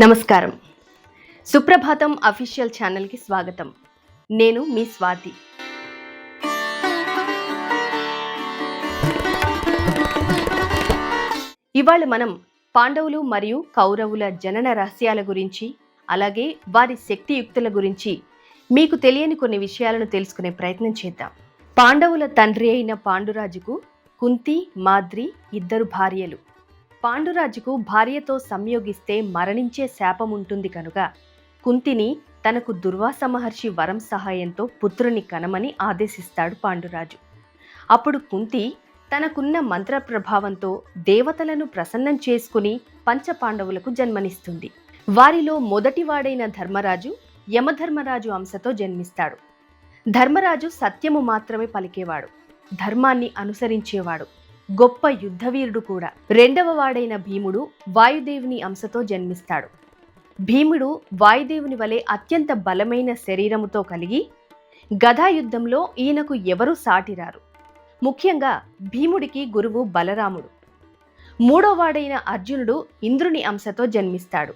నమస్కారం. సుప్రభాతం అఫీషియల్ ఛానల్కి స్వాగతం. నేను మీ స్వాతి. ఇవాళ మనం పాండవులు మరియు కౌరవుల జనన రహస్యాల గురించి అలాగే వారి శక్తియుక్తుల గురించి మీకు తెలియని కొన్ని విషయాలను తెలుసుకునే ప్రయత్నం చేద్దాం. పాండవుల తండ్రి అయిన పాండురాజుకు కుంతి మాద్రి ఇద్దరు భార్యలు. పాండురాజుకు భార్యతో సంయోగిస్తే మరణించే శాపం ఉంటుంది కనుక కుంతిని తనకు దుర్వాస మహర్షి వరం సహాయంతో పుత్రుని కనమని ఆదేశిస్తాడు పాండురాజు. అప్పుడు కుంతి తనకున్న మంత్ర ప్రభావంతో దేవతలను ప్రసన్నం చేసుకుని పంచపాండవులకు జన్మనిస్తుంది. వారిలో మొదటివాడైన ధర్మరాజు యమధర్మరాజు అంశతో జన్మిస్తాడు. ధర్మరాజు సత్యము మాత్రమే పలికేవాడు. ధర్మాన్ని అనుసరించేవాడు. గొప్ప యుద్ధవీరుడు కూడా. రెండవ వాడైన భీముడు వాయుదేవుని అంశతో జన్మిస్తాడు. భీముడు వాయుదేవుని వలె అత్యంత బలమైన శరీరముతో కలిగి గదాయుద్ధంలో ఈయనకు ఎవరూ సాటిరారు. ముఖ్యంగా భీముడికి గురువు బలరాముడు. మూడోవాడైన అర్జునుడు ఇంద్రుని అంశతో జన్మిస్తాడు.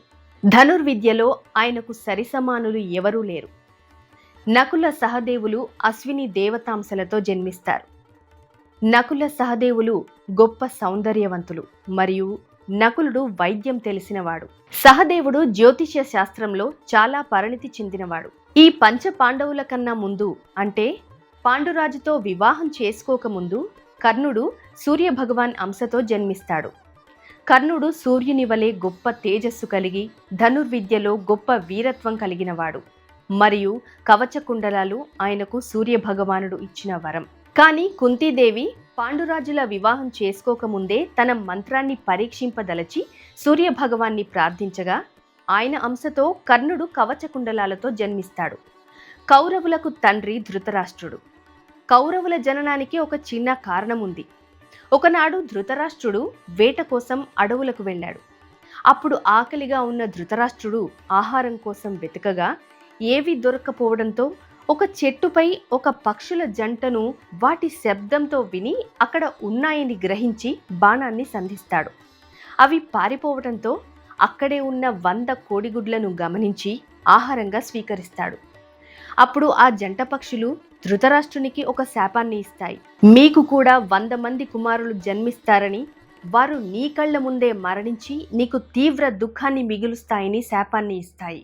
ధనుర్విద్యలో ఆయనకు సరిసమానులు ఎవరూ లేరు. నకుల సహదేవులు అశ్విని దేవతాంశలతో జన్మిస్తారు. నకుల సహదేవులు గొప్ప సౌందర్యవంతులు మరియు నకులుడు వైద్యం తెలిసినవాడు. సహదేవుడు జ్యోతిష్య శాస్త్రంలో చాలా పరిణితి చెందినవాడు. ఈ పంచ పాండవుల కన్నా ముందు అంటే పాండురాజుతో వివాహం చేసుకోకముందు కర్ణుడు సూర్య భగవాన్ అంశతో జన్మిస్తాడు. కర్ణుడు సూర్యుని వలె గొప్ప తేజస్సు కలిగి ధనుర్విద్యలో గొప్ప వీరత్వం కలిగినవాడు. మరియు కవచ కుండలాలు ఆయనకు సూర్య భగవానుడు ఇచ్చిన వరం. కానీ కుంతీదేవి పాండురాజుల వివాహం చేసుకోకముందే తన మంత్రాన్ని పరీక్షింపదలచి సూర్య భగవాన్ని ప్రార్థించగా ఆయన అంశతో కర్ణుడు కవచ కుండలాలతో జన్మిస్తాడు. కౌరవులకు తండ్రి ధృతరాష్ట్రుడు. కౌరవుల జననానికి ఒక చిన్న కారణం ఉంది ఒకనాడు ధృతరాష్ట్రుడు వేట కోసం అడవులకు వెళ్ళాడు. అప్పుడు ఆకలిగా ఉన్న ధృతరాష్ట్రుడు ఆహారం కోసం వెతకగా ఏవి దొరక్కపోవడంతో ఒక చెట్టుపై ఒక పక్షుల జంటను వాటి శబ్దంతో విని అక్కడ ఉన్నాయని గ్రహించి బాణాన్ని సంధిస్తాడు. అవి పారిపోవడంతో అక్కడే ఉన్న వంద కోడిగుడ్లను గమనించి ఆహారంగా స్వీకరిస్తాడు. అప్పుడు ఆ జంట పక్షులు ధృతరాష్ట్రునికి ఒక శాపాన్ని ఇస్తాయి. మీకు కూడా వంద మంది కుమారులు జన్మిస్తారని వారు నీ కళ్ళ ముందే మరణించి నీకు తీవ్ర దుఃఖాన్ని మిగులుస్తాయని శాపాన్ని ఇస్తాయి.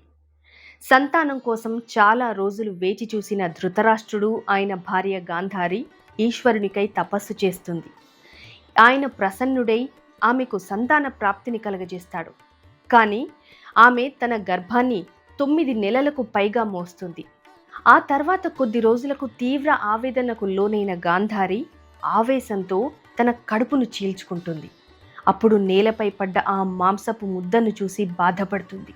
సంతానం కోసం చాలా రోజులు వేచి చూసిన ధృతరాష్ట్రుడు ఆయన భార్య గాంధారి ఈశ్వరునికై తపస్సు చేస్తుంది. ఆయన ప్రసన్నుడై ఆమెకు సంతాన ప్రాప్తిని కలగజేస్తాడు. కానీ ఆమె తన గర్భాన్ని తొమ్మిది నెలలకు పైగా మోస్తుంది. ఆ తర్వాత కొద్ది రోజులకు తీవ్ర ఆవేదనకు లోనైన గాంధారి ఆవేశంతో తన కడుపును చీల్చుకుంటుంది. అప్పుడు నేలపై పడ్డ ఆ మాంసపు ముద్దను చూసి బాధపడుతుంది.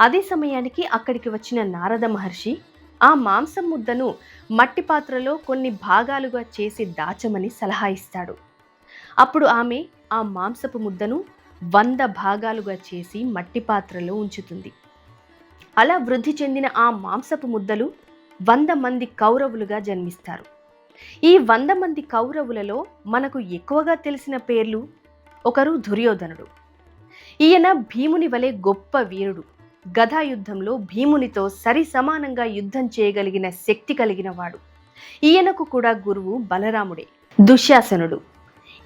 అదే సమయానికి అక్కడికి వచ్చిన నారద మహర్షి ఆ మాంసం ముద్దను మట్టి పాత్రలో కొన్ని భాగాలుగా చేసి దాచమని సలహా ఇస్తాడు. అప్పుడు ఆమె ఆ మాంసపు ముద్దను వంద భాగాలుగా చేసి మట్టి పాత్రలో ఉంచుతుంది. అలా వృద్ధి చెందిన ఆ మాంసపు ముద్దలు వంద మంది కౌరవులుగా జన్మిస్తారు. ఈ వంద మంది కౌరవులలో మనకు ఎక్కువగా తెలిసిన పేర్లు ఒకరు దుర్యోధనుడు. ఈయన భీముని వలె గొప్ప వీరుడు. గదా యుద్ధంలో భీమునితో సరి సమానంగా యుద్ధం చేయగలిగిన శక్తి కలిగిన వాడు ఈయనకు కూడా గురువు బలరాముడే. దుశ్శాసనుడు.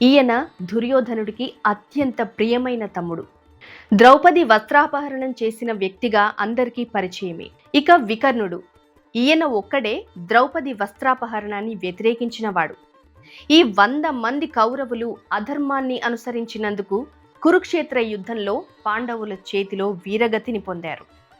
ఈయన దుర్యోధనుడికి అత్యంత ప్రియమైన తమ్ముడు. ద్రౌపది వస్త్రాపహరణం చేసిన వ్యక్తిగా అందరికీ పరిచయమే. ఇక వికర్ణుడు. ఈయన ఒక్కడే ద్రౌపది వస్త్రాపహరణాన్ని వ్యతిరేకించినవాడు. ఈ వంద మంది కౌరవులు అధర్మాన్ని అనుసరించినందుకు కురుక్షేత్ర యుద్ధంలో పాండవుల చేతిలో వీరగతిని పొందారు.